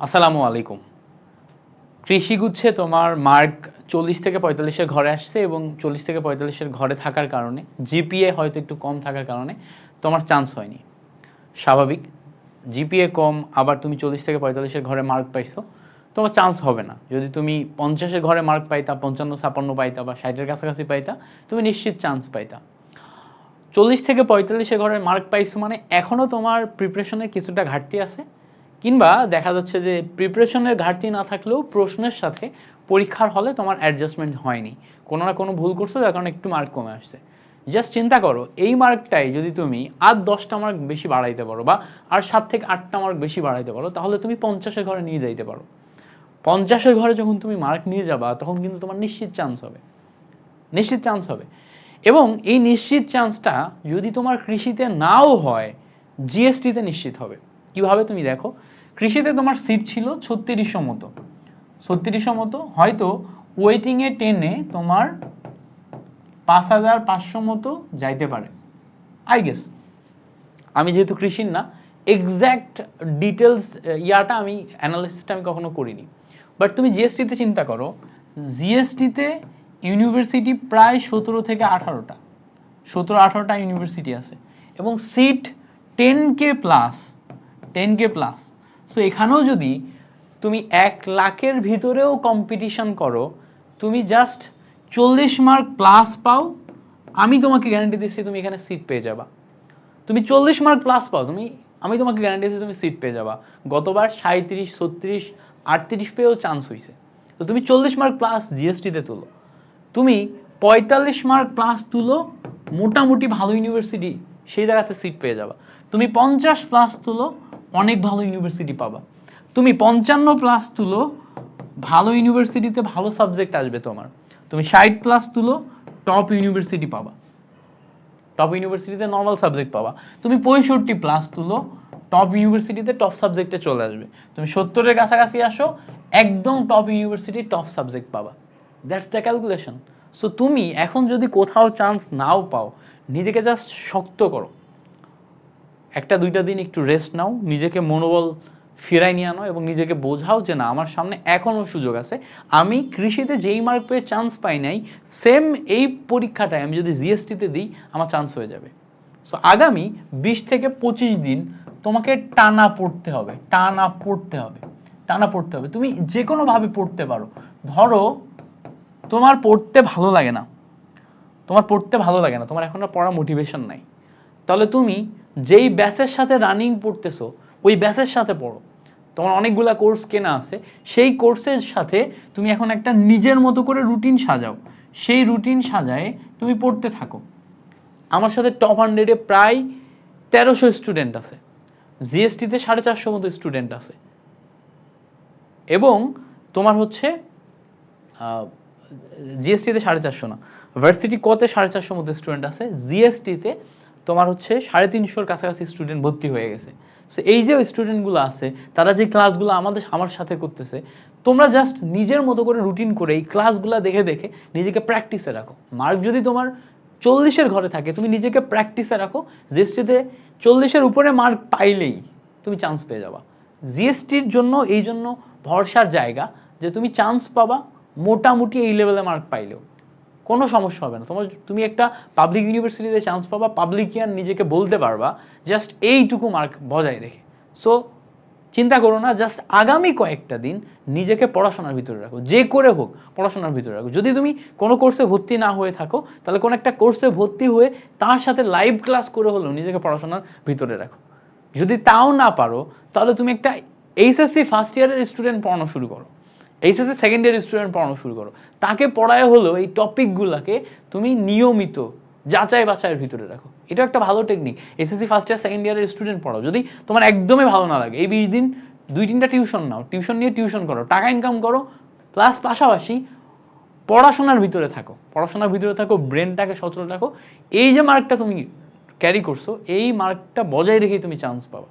আসসালামু আলাইকুম। কৃষিগুচ্ছে তোমার মার্ক চল্লিশ থেকে পঁয়তাল্লিশের ঘরে আসছে এবং চল্লিশ থেকে পঁয়তাল্লিশের ঘরে থাকার কারণে, জিপিএ হয়তো একটু কম থাকার কারণে তোমার চান্স হয়নি। স্বাভাবিক, জিপিএ কম, আবার তুমি চল্লিশ থেকে পঁয়তাল্লিশের ঘরে মার্ক পাইছো, তোমার চান্স হবে না। যদি তুমি পঞ্চাশের ঘরে মার্ক পাইতা, পঞ্চান্ন ছাপান্ন পাইতা বা ষাটের কাছাকাছি পাইতা, তুমি নিশ্চিত চান্স পাইতা। চল্লিশ থেকে পঁয়তাল্লিশের ঘরে মার্ক পাইছো মানে এখনও তোমার প্রিপারেশনের কিছুটা ঘাটতি আছে। কিংবা দেখা যাচ্ছে যে প্রিপারেশনের ঘাটতি না থাকলেও প্রশ্নের সাথে পরীক্ষার হলে তোমার অ্যাডজাস্টমেন্ট হয়নি। কোনো না কোনো ভুল করছ, যার কারণে একটু মার্ক কমে আসছে। জাস্ট চিন্তা করো, এই মার্কটাই যদি তুমি আর দশটা মার্ক বেশি বাড়াইতে পারো বা আর সাত থেকে আটটা মার্ক বেশি বাড়াইতে পারো, তাহলে তুমি পঞ্চাশের ঘরে নিয়ে যাইতে পারো। পঞ্চাশের ঘরে যখন তুমি মার্ক নিয়ে যাবা, তখন কিন্তু তোমার নিশ্চিত চান্স হবে। নিশ্চিত চান্স হবে। এবং এই নিশ্চিত চান্সটা যদি তোমার কৃষিতে নাও হয় জিএসটিতে নিশ্চিত হবে। কীভাবে তুমি দেখো? কৃষিতে তোমার সিট ছিল ছত্রিশশো মতো। ছত্রিশশো মতো, হয়তো ওয়েটিংয়ে টেনে তোমার পাঁচ হাজার পাঁচশো মতো যাইতে পারে। আই গেস আমি যেহেতু কৃষির না এক্স্যাক্ট ডিটেলস ইয়াটা আমি অ্যানালিসিসটা আমি কখনো করিনি। বাট তুমি জিএসটিতে চিন্তা করো জিএসটিতে ইউনিভার্সিটি প্রায় সতেরো থেকে আঠারোটা। সতেরো, আঠারোটা ইউনিভার্সিটি আছে। এবং seat ten K plus ten K plus so এখানেও যদি তুমি এক লাখের ভিতরেও কম্পিটিশন করো, তুমি জাস্ট চল্লিশ মার্ক প্লাস পাও, আমি তোমাকে গ্যারান্টি দিচ্ছি তুমি এখানে সিট পেয়ে যাবা। তুমি চল্লিশ মার্ক প্লাস পাও, তুমি, আমি তোমাকে গ্যারান্টি দিচ্ছি তুমি সিট পেয়ে যাবা। গতবার সাঁত্রিশ ছত্রিশ, আটত্রিশ পেয়েও চান্স হয়েছে তো তুমি চল্লিশ মার্ক প্লাস জিএসটিতে তুলো। তুমি পঁয়তাল্লিশ মার্ক প্লাস তুলো, মোটামুটি ভালো ইউনিভার্সিটি সেই জায়গাতে সিট পেয়ে যাবা। তুমি পঞ্চাশ প্লাস তুলো অনেক ভালো ইউনিভার্সিটি পাবা। তুমি পঞ্চান্ন প্লাস তুলো, ভালো ইউনিভার্সিটিতে ভালো সাবজেক্ট আসবে তোমার। তুমি ষাট প্লাস তুলো টপ ইউনিভার্সিটি পাবা। টপ ইউনিভার্সিটিতে নর্মাল সাবজেক্ট পাবা। তুমি পঁয়ষট্টি প্লাস তুলো টপ ইউনিভার্সিটিতে টপ সাবজেক্টে চলে আসবে। তুমি সত্তরের কাছাকাছি আসো, একদম টপ ইউনিভার্সিটি টপ সাবজেক্ট পাবা। দ্যাটস দ্য ক্যালকুলেশন সো তুমি এখন যদি কোথাও চান্স নাও পাও, নিজেকে জাস্ট শক্ত করো। একটা, দুইটা দিন একটু রেস্ট নাও, নিজেকে মনোবল ফিরাই নিয়ে আনো এবং নিজেকে বোঝাও যে না, আমার সামনে এখনও সুযোগ আছে। আমি কৃষিতে যেই মার্ক পেয়ে চান্স পাই নাই সেম এই পরীক্ষাটায় আমি যদি জিএসটিতে দিই, আমার চান্স হয়ে যাবে। সো আগামী বিশ থেকে পঁচিশ দিন তোমাকে টানা পড়তে হবে, টানা পড়তে হবে, টানা পড়তে হবে। তুমি যে কোনোভাবে পড়তে পারো। ধরো, তোমার পড়তে ভালো লাগে না। তোমার পড়তে ভালো লাগে না, তোমার এখন পড়া মোটিভেশন নাই। তাহলে তুমি যেই ব্যাচের সাথে রানিং পড়তেছো, ওই ব্যাচের সাথে পড়ো। তোমার অনেকগুলা কোর্স কেনা আছে, সেই কোর্সের সাথে তুমি এখন একটা নিজের মতো করে রুটিন সাজাও। সেই রুটিন সাজায় তুমি পড়তে থাকো। আমার সাথে টপ হান্ড্রেডে প্রায় তেরোশো স্টুডেন্ট আছে। জিএসটিতে সাড়ে চারশো মতো স্টুডেন্ট আছে। এবং তোমার হচ্ছে জিএসটিতে সাড়ে চারশো না। ভার্সিটি কতে সাড়ে চারশো মতো স্টুডেন্ট আছে। জিএসটিতে তোমার হচ্ছে সাড়ে তিনশোর কাছাকাছি স্টুডেন্ট ভর্তি হয়ে গেছে। সো এই যে স্টুডেন্টগুলো আছে, তারা যে ক্লাসগুলো আমাদের, আমার সাথে করতেছে, তোমরা জাস্ট নিজের মতো করে রুটিন করে এই ক্লাসগুলো দেখে দেখে নিজেকে প্র্যাকটিসে রাখো। মার্ক যদি তোমার চল্লিশের ঘরে থাকে, তুমি নিজেকে প্র্যাকটিসে রাখো জিএসটিতে চল্লিশের উপরে মার্ক পাইলেই তুমি চান্স পেয়ে যাবা। জিএসটির জন্য, এই জন্য ভরসার জায়গা যে তুমি চান্স পাবা মোটামুটি এই লেভেলে মার্ক পাইলেও। কোনো সমস্যা হবে না। তোমার তুমি একটা পাবলিক ইউনিভার্সিটিতে চান্স পাবা পাবলিকিয়ান নিজেকে বলতে পারবা জাস্ট এইটুকু মার্ক বজায় রেখে। সো চিন্তা করো না জাস্ট আগামী কয়েকটা দিন নিজেকে পড়াশোনার ভিতরে রাখো। যে করে হোক, পড়াশোনার ভিতরে রাখো। যদি তুমি কোনো কোর্সে ভর্তি না হয়ে থাকো, তাহলে কোনো একটা কোর্সে ভর্তি হয়ে তার সাথে লাইভ ক্লাস করে হলেও নিজেকে পড়াশোনার ভিতরে রাখো। যদি তাও না পারো, তাহলে তুমি একটা এইচএসসি ফার্স্ট ইয়ারের স্টুডেন্ট পড়ানো শুরু করো। এইচএসসি সেকেন্ড ইয়ার স্টুডেন্ট পড়ানো শুরু করো। তাকে পড়ায় হলো এই টপিকগুলোকে তুমি নিয়মিত যাচাই বাছাইয়ের ভিতরে রাখো। এটা একটা ভালো technique SSC first year second ইয়ারের স্টুডেন্ট পড়াও। যদি তোমার একদমই ভালো না লাগে, এই বিশ দিন দুই তিনটা টিউশন নাও টিউশন নিয়ে টিউশন করো, টাকা ইনকাম করো প্লাস পাশাপাশি পড়াশোনার ভিতরে থাকো। পড়াশোনার ভিতরে থাকো ব্রেনটাকে সচল রাখো। এই যে মার্কটা তুমি ক্যারি করছ, এই মার্কটা বজায় রেখেই তুমি চান্স পাবা।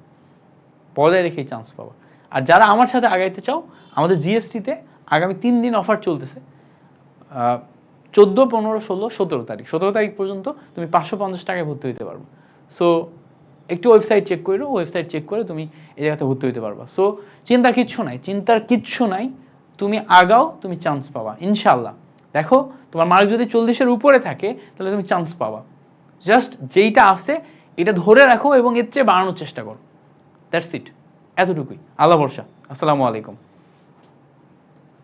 বজায় রেখেই চান্স পাবা। আর যারা আমার সাথে আগাইতে চাও, আমাদের জিএসটিতে আগামী তিন দিন অফার চলতেছে। চোদ্দ, পনেরো, ষোলো, সতেরো তারিখ। সতেরো তারিখ পর্যন্ত তুমি পাঁচশো পঞ্চাশ টাকায় ভর্তি হতে পারবে। সো একটু ওয়েবসাইট চেক করো ওয়েবসাইট চেক করে তুমি এই জায়গাতে ভর্তি হতে পারবা। সো চিন্তার কিচ্ছু নাই। চিন্তার কিচ্ছু নাই। তুমি আগাও, তুমি চান্স পাবা। ইনশাল্লাহ দেখো, তোমার মার্ক যদি চল্লিশের উপরে থাকে, তাহলে তুমি চান্স পাবা। জাস্ট যেইটা আছে, এটা ধরে রাখো এবং এর চেয়ে বাড়ানোর চেষ্টা করো। দ্যাটস ইট এতটুকুই। আল্লাহ বর্ষা আসসালামু আলাইকুম।